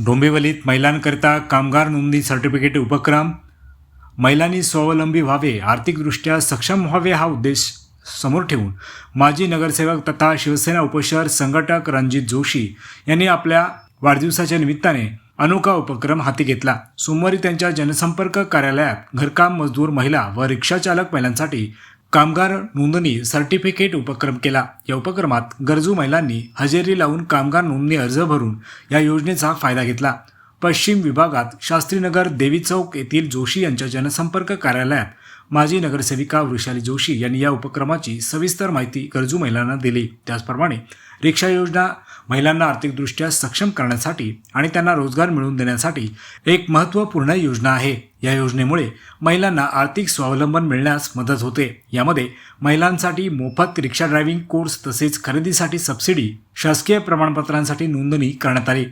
डोंबिवलीत महिलांकरिता कामगार नोंदणी सर्टिफिकेट उपक्रम. महिलांनी स्वावलंबी व्हावे आर्थिकदृष्ट्या सक्षम व्हावे हा उद्देश समोर ठेवून माजी नगरसेवक तथा शिवसेना उपशहर संघटक रणजित जोशी यांनी आपल्या वाढदिवसाच्या निमित्ताने अनोखा उपक्रम हाती घेतला. सोमवारी त्यांच्या जनसंपर्क कार्यालयात घरकाम मजदूर महिला व रिक्षाचालक महिलांसाठी कामगार नोंदणी सर्टिफिकेट उपक्रम केला. या उपक्रमात गरजू महिलांनी हजेरी लावून कामगार नोंदणी अर्ज भरून या योजनेचा फायदा घेतला. पश्चिम विभागात शास्त्रीनगर देवी चौक येथील जोशी यांच्या जनसंपर्क कार्यालयात माजी नगरसेविका वृषाली जोशी यांनी या उपक्रमाची सविस्तर माहिती गरजू महिलांना दिली. त्याचप्रमाणे रिक्षा योजना महिलांना आर्थिकदृष्ट्या सक्षम करण्यासाठी आणि त्यांना रोजगार मिळवून देण्यासाठी एक महत्त्वपूर्ण योजना आहे. या योजनेमुळे महिलांना आर्थिक स्वावलंबन मिळण्यास मदत होते. यामध्ये महिलांसाठी मोफत रिक्षा ड्रायव्हिंग कोर्स तसेच खरेदीसाठी सबसिडी शासकीय प्रमाणपत्रांसाठी नोंदणी करण्यात आली.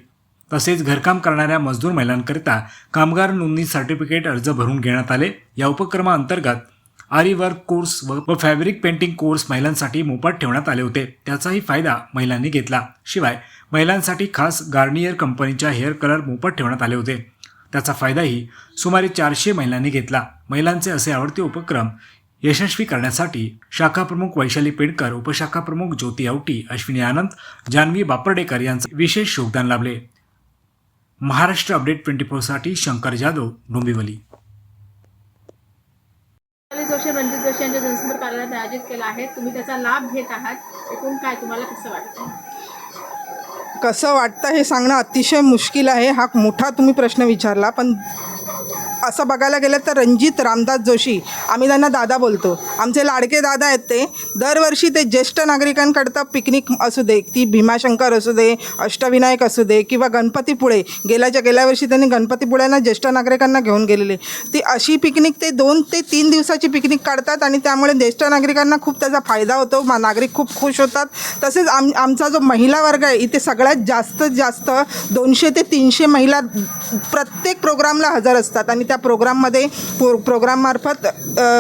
तसेच घरकाम करणाऱ्या मजदूर महिलांकरिता कामगार नोंदणी सर्टिफिकेट अर्ज भरून घेण्यात आले. या उपक्रमाअंतर्गत आरी वर्क कोर्स व फॅब्रिक पेंटिंग कोर्स महिलांसाठी मोफत ठेवण्यात आले होते. त्याचाही फायदा महिलांनी घेतला. शिवाय महिलांसाठी खास गार्नियर कंपनीच्या हेअर कलर मोफत ठेवण्यात आले होते. त्याचा फायदाही सुमारे चारशे महिलांनी घेतला. महिलांचे असे आवडते उपक्रम यशस्वी करण्यासाठी शाखाप्रमुख वैशाली पेडकर उपशाखाप्रमुख ज्योती आवटी अश्विनी आनंद जान्हवी बापर्डेकर यांचे विशेष योगदान लाभले. महाराष्ट्र अपडेट ट्वेंटी फोरसाठी शंकर जाधव डोंबिवली. जोशी रणजित जोशी यांच्या जनसंपर्क कार्यालयात आयोजित केला आहे. तुम्ही त्याचा लाभ घेत आहात. एकूण काय तुम्हाला कसं वाटतं? कसं वाटतं हे सांगणं अतिशय मुश्किल आहे. हा मोठा तुम्ही प्रश्न विचारला पण असं बघायला गेलं तर रणजित रामदास जोशी आम्ही त्यांना दादा बोलतो. आमचे लाडके दादा आहेत ते. दरवर्षी ते ज्येष्ठ नागरिकांकडतं पिकनिक असू दे ती भीमाशंकर असू दे अष्टविनायक असू दे किंवा गणपतीपुळे गेल्याच्या गेल्या वर्षी त्यांनी गणपतीपुळ्यांना ज्येष्ठ नागरिकांना घेऊन गेलेले. ती अशी पिकनिक ते दोन ते तीन दिवसाची पिकनिक काढतात आणि त्यामुळे ज्येष्ठ नागरिकांना खूप त्याचा फायदा होतो. मा नागरिक खूप खुश होतात. तसेच आम आमचा जो महिला वर्ग आहे इथे सगळ्यात जास्त जास्त दोनशे ते तीनशे महिला प्रत्येक प्रोग्रामला हजर असतात आणि त्या प्रोग्राममध्ये प्रो प्रोग्राममार्फत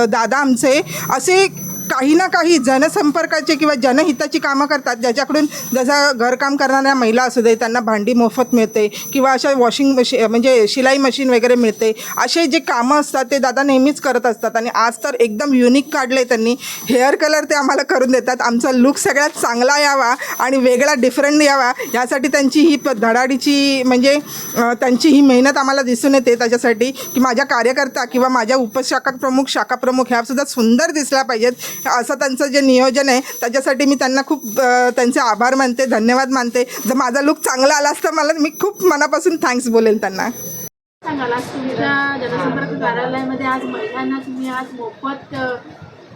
दादा आमचे असे काही ना काही जनसंपर्काचे किंवा जनहिताची कामं करतात. ज्याच्याकडून जसं घरकाम करणाऱ्या महिला असू दे त्यांना भांडी मोफत मिळते किंवा अशा वॉशिंग मशीन म्हणजे शिलाई मशीन वगैरे मिळते. असे जे कामं असतात ते दादा नेहमीच करत असतात. आणि आज तर एकदम युनिक काढले त्यांनी. हेअर कलर ते आम्हाला करून देतात. आमचा लुक सगळ्यात चांगला यावा आणि वेगळा डिफरंट यावा. यासाठी त्यांची ही प- धडाडीची म्हणजे त्यांची ही मेहनत आम्हाला दिसून येते त्याच्यासाठी. की माझ्या कार्यकर्ता किंवा माझ्या उपशाखा प्रमुख शाखा प्रमुख ह्यासुद्धा सुंदर दिसल्या पाहिजेत. असं त्यांचं जे नियोजन आहे त्याच्यासाठी मी त्यांना खूप त्यांचे आभार मानते धन्यवाद मानते. जर माझा लुक चांगला आला असता मला मी खूप मनापासून थँक्स बोलेल त्यांना. सांगाल आज तुमच्या जनसंपर्क कार्यालयामध्ये आज महिलांना तुम्ही आज मोफत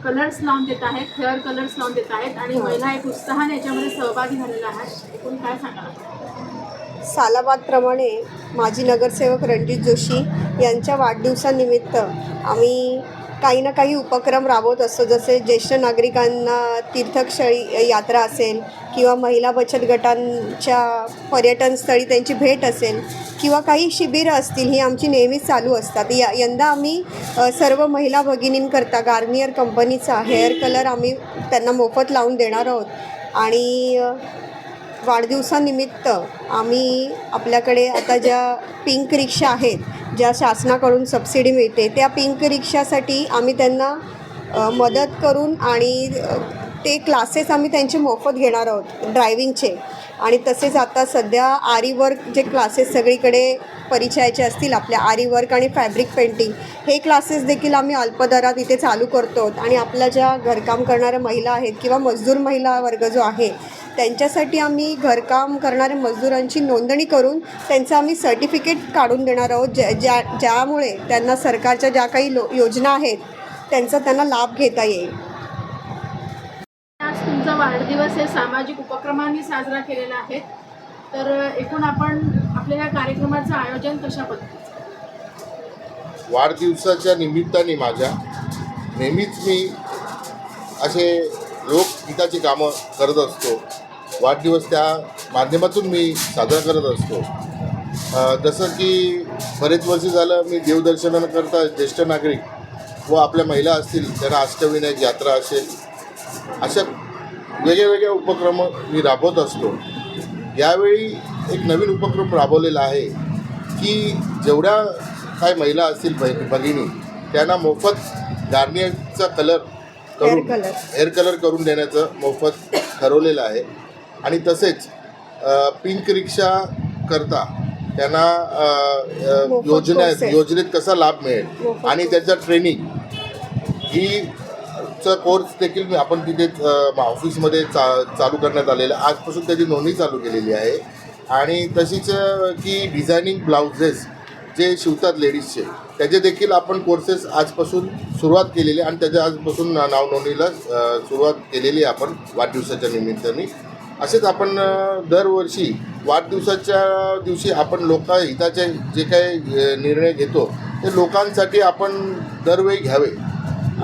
कलर्स लावून देत आहेत हेअर कलर्स लावून देत आहेत आणि महिला एक उत्साहाने याच्यामध्ये सहभागी झालेल्या आहेत. एकूण काय सांगाल? सालाबादप्रमाणे माजी नगरसेवक रणजित जोशी यांच्या वाढदिवसानिमित्त आम्ही काही ना काही उपक्रम राबवत असतो. जसे ज्येष्ठ नागरिकांना तीर्थक्षळी यात्रा असेल किंवा महिला बचत गटांच्या पर्यटनस्थळी त्यांची भेट असेल किंवा काही शिबिरं असतील ही आमची नेहमीच चालू असतात. या यंदा आम्ही सर्व महिला भगिनींकरता गार्नियर कंपनीचा हेअर कलर आम्ही त्यांना मोफत लावून देणार आहोत. आणि वाढदिवसानिमित्त आम्ही आपल्याकडे आता ज्या पिंक रिक्षा आहेत ज्या शासनाकडून सबसिडी मिळते त्या पिंक रिक्षासाठी आम्ही त्यांना मदत करून आणि ते क्लासेस आम्ही त्यांचे मोफत घेणार आहोत ड्रायव्हिंगचे आणि तसेच आता सध्या आरी वर्क जे क्लासेस सगळीकडे परिचयाचे असतील आपल्या आरी वर्क आणि फॅब्रिक पेंटिंग हे क्लासेस देखील आम्ही अल्पदरात इथे चालू करतो. आणि आपल्या ज्या घरकाम करणाऱ्या महिला आहेत किंवा मजदूर महिला वर्ग जो आहे त्यांच्यासाठी आम्ही घरकाम करणाऱ्या मजदुरांची नोंदणी करून त्यांचं आम्ही सर्टिफिकेट काढून देणार आहोत. ज्या ज्या ज्यामुळे त्यांना सरकारच्या ज्या काही लो योजना आहेत त्यांचा त्यांना लाभ घेता येईल. आज तुमचा वाढदिवस हे सामाजिक उपक्रमांनी साजरा केलेला आहे. तर एकूण आपण आपल्या या कार्यक्रमाचं आयोजन कशा पद्धतीचं वाढदिवसाच्या निमित्ताने माझ्या नेहमीच मी असे लोकगीताची कामं करत असतो. वाढदिवस त्या माध्यमातून मी साजरा करत असतो. जसं की बरेच वर्ष झालं मी देवदर्शनाकरता ज्येष्ठ नागरिक व आपल्या महिला असतील त्यांना अष्टविनायक यात्रा असेल अशा वेगळ्या वेगळ्या उपक्रम मी राबवत असतो. यावेळी एक नवीन उपक्रम राबवलेला आहे की जेवढ्या काय महिला असतील भ- भगिनी त्यांना मोफत गार्नियरचा कलर करून. हेअर कलर करून देण्याचं मोफत ठरवलेलं आहे आणि तसेच पिंक रिक्षा करता त्यांना योजना. योजनेत कसा लाभ मिळेल आणि त्याचं ट्रेनिंग ही चा कोर्स देखील आपण तिथे ऑफिसमध्ये चा चालू करण्यात आलेला. आहे. आजपासून त्याची नोंदणी चालू केलेली आहे. आणि तशीच की डिझायनिंग ब्लाउजेस जे शिवतात लेडीजचे त्याचे देखील आपण कोर्सेस आजपासून सुरुवात केलेली आहे. आणि त्याच्या आजपासून नावनोंदणीला नाव नोंदणीला सुरुवात केलेली आहे आपण वाढदिवसाच्या निमित्ताने. असेच आपण दरवर्षी वाढदिवसाच्या दिवशी आपण लोकहिताचे जे काही निर्णय घेतो ते लोकांसाठी आपण दरवेळी घ्यावे.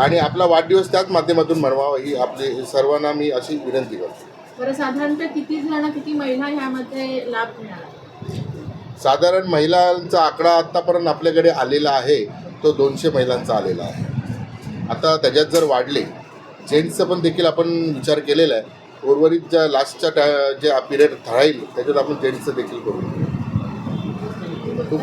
आणि आपला वाढदिवस त्याच माध्यमातून मनवावा ही आपली सर्वांना मी अशी विनंती करतो. बरं साधारणतः किती जण किती महिला ह्यामध्ये लाभ मिळाला साधारण महिलांचा आकडा आत्तापर्यंत आपल्याकडे आलेला आहे तो दोनशे महिलांचा आलेला आहे. आता त्याच्यात जर वाढले जेंट्सचं पण देखील आपण विचार केलेला आहे उर्वरित ज्या लास्टच्या टा जे पिरियड राहील त्याच्यात आपण जेंट्सचं देखील करू.